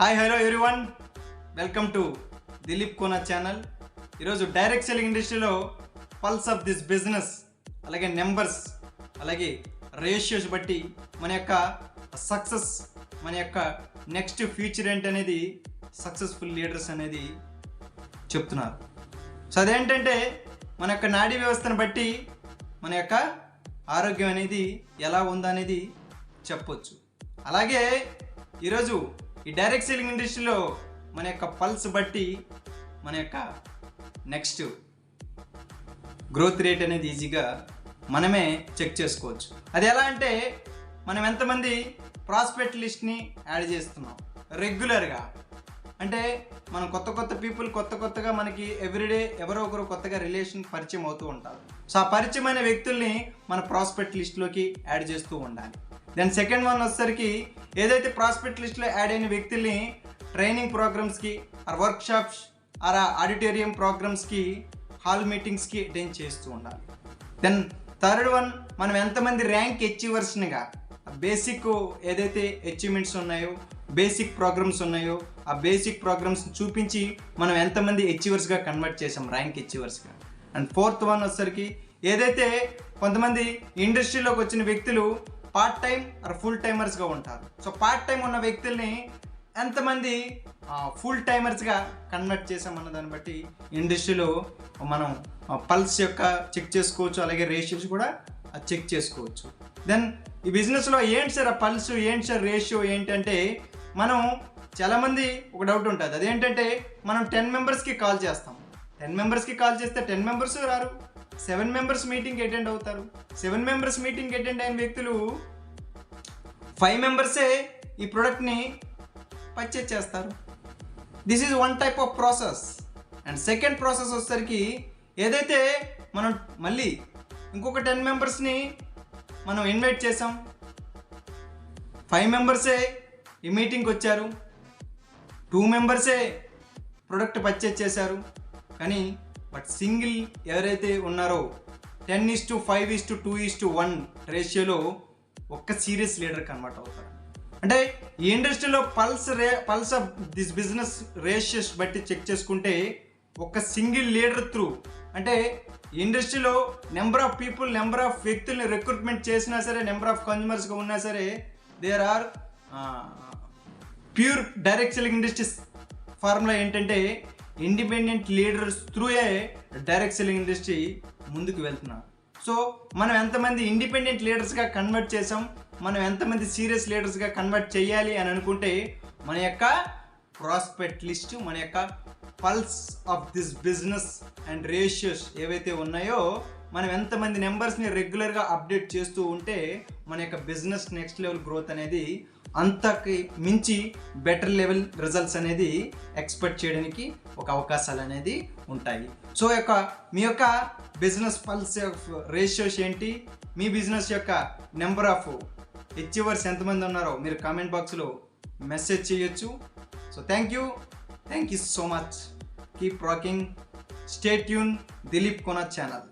Hi hello everyone welcome to Dileep Kona channel ఈరోజు direct selling ఇండస్ట్రీలో pulse of this business అలాగే numbers అలాగే ratios బట్టి మన యొక్క సక్సెస్ మన యొక్క నెక్స్ట్ ఫ్యూచర్ ఏంటనేది సక్సెస్ఫుల్ లీడర్స్ అనేది చెప్తున్నారు. సో అదేంటంటే మన యొక్క నాడీ వ్యవస్థను బట్టి మన యొక్క ఆరోగ్యం అనేది ఎలా ఉందనేది చెప్పొచ్చు. అలాగే ఈరోజు ఈ డైరెక్ట్ సెల్లింగ్ ఇండస్ట్రీలో మన యొక్క పల్స్ బట్టి మన యొక్క నెక్స్ట్ గ్రోత్ రేట్ అనేది ఈజీగా మనమే చెక్ చేసుకోవచ్చు. అది ఎలా అంటే మనం ఎంతమంది ప్రాస్పెక్ట్ లిస్ట్ని యాడ్ చేస్తున్నాం? రెగ్యులర్గా అంటే మనం కొత్త కొత్త పీపుల్ కొత్త కొత్తగా మనకి ఎవ్రీడే ఎవరో ఒకరు కొత్తగా రిలేషన్ పరిచయం అవుతూ ఉంటారు. సో ఆ పరిచయమైన వ్యక్తుల్ని మన ప్రాస్పెక్ట్ లిస్ట్లోకి యాడ్ చేస్తూ ఉండాలి. దెన్ సెకండ్ వన్ వచ్చేసరికి ఏదైతే ప్రాస్పెక్ట్ లిస్ట్లో యాడ్ అయిన వ్యక్తుల్ని ట్రైనింగ్ ప్రోగ్రామ్స్కి ఆర్ వర్క్షాప్స్ ఆర్ ఆడిటోరియం ప్రోగ్రామ్స్కి హాల్ మీటింగ్స్కి అటెండ్ చేస్తూ ఉండాలి. దెన్ థర్డ్ వన్ మనం ఎంతమంది ర్యాంక్ అచీవర్స్నిగా బేసిక్ ఏదైతే అచీవ్మెంట్స్ ఉన్నాయో బేసిక్ ప్రోగ్రామ్స్ ఉన్నాయో ఆ బేసిక్ ప్రోగ్రామ్స్ చూపించి మనం ఎంతమంది అచీవర్స్గా కన్వర్ట్ చేసాం ర్యాంక్ అచీవర్స్గా అండ్ ఫోర్త్ వన్ వచ్చేసరికి ఏదైతే కొంతమంది ఇండస్ట్రీలోకి వచ్చిన వ్యక్తులు పార్ట్ టైం ఆర్ ఫుల్ టైమర్స్గా ఉంటారు. సో పార్ట్ టైం ఉన్న వ్యక్తుల్ని ఎంతమంది ఫుల్ టైమర్స్గా కన్వర్ట్ చేసామన్న దాన్ని బట్టి ఇండస్ట్రీలో మనం పల్స్ యొక్క చెక్ చేసుకోవచ్చు అలాగే రేషియోస్ కూడా చెక్ చేసుకోవచ్చు. దెన్ ఈ బిజినెస్లో ఏంటి సార్ ఆ పల్స్ ఏంటి సార్ రేషియో ఏంటంటే మనం చాలామంది ఒక డౌట్ ఉంటుంది. అదేంటంటే మనం టెన్ మెంబర్స్కి కాల్ చేస్తాం. టెన్ మెంబర్స్కి కాల్ చేస్తే టెన్ మెంబర్స్ రారు. సెవెన్ మెంబర్స్ మీటింగ్కి అటెండ్ అవుతారు. సెవెన్ మెంబర్స్ మీటింగ్ అటెండ్ అయిన వ్యక్తులు ఫైవ్ మెంబర్సే ఈ ప్రోడక్ట్ని పర్చేజ్ చేస్తారు. This is one type of process and second process వచ్చేసరికి ఏదైతే మనం మళ్ళీ ఇంకొక టెన్ మెంబర్స్ని మనం ఇన్వైట్ చేసాం ఫైవ్ మెంబర్సే ఈ మీటింగ్కి వచ్చారు. టూ మెంబర్సే ప్రొడక్ట్ పర్చేజ్ చేశారు. కానీ బట్ సింగిల్ ఎవరైతే ఉన్నారో ten is to five is to two is to one రేషియోలో ఒక్క సీరియస్ లీడర్ కన్వర్ట్ అవుతారు. అంటే ఈ ఇండస్ట్రీలో pulse ray pulse of this business ratios బట్టి చెక్ చేసుకుంటే ఒక సింగిల్ లీడర్ త్రూ అంటే ఇండస్ట్రీలో number of people number of వ్యక్తుల్ని రిక్రూట్మెంట్ చేసినా సరే నెంబర్ ఆఫ్ కన్జ్యూమర్స్గా ఉన్నా సరే there are pure direct selling industries formula ఏంటంటే ఇండిపెండెంట్ లీడర్స్ త్రూయే డైరెక్ట్ సెల్లింగ్ ఇండస్ట్రీ ముందుకు వెళ్తున్నాం. సో మనం ఎంతమంది ఇండిపెండెంట్ లీడర్స్గా కన్వర్ట్ చేసాం మనం ఎంతమంది సీరియస్ లీడర్స్గా కన్వర్ట్ చేయాలి అని అనుకుంటే మన యొక్క ప్రాస్పెక్ట్ లిస్ట్ మన యొక్క pulse of this business and ratios ఏవైతే ఉన్నాయో మనం ఎంతమంది నెంబర్స్ని రెగ్యులర్గా అప్డేట్ చేస్తూ ఉంటే మన యొక్క బిజినెస్ నెక్స్ట్ లెవెల్ గ్రోత్ అనేది అంతకి మించి బెటర్ లెవెల్ రిజల్ట్స్ అనేది ఎక్స్పెక్ట్ చేయడానికి ఒక అవకాశాలు అనేది ఉంటాయి. సో యొక్క మీ యొక్క బిజినెస్ పల్స్ రేషియోస్ ఏంటి? మీ బిజినెస్ యొక్క నెంబర్ ఆఫ్ హెచ్వర్స్ ఎంతమంది ఉన్నారో మీరు కామెంట్ బాక్స్లో మెసేజ్ చేయొచ్చు. So thank you thank you so much keep rocking stay tune Dileep Kona channel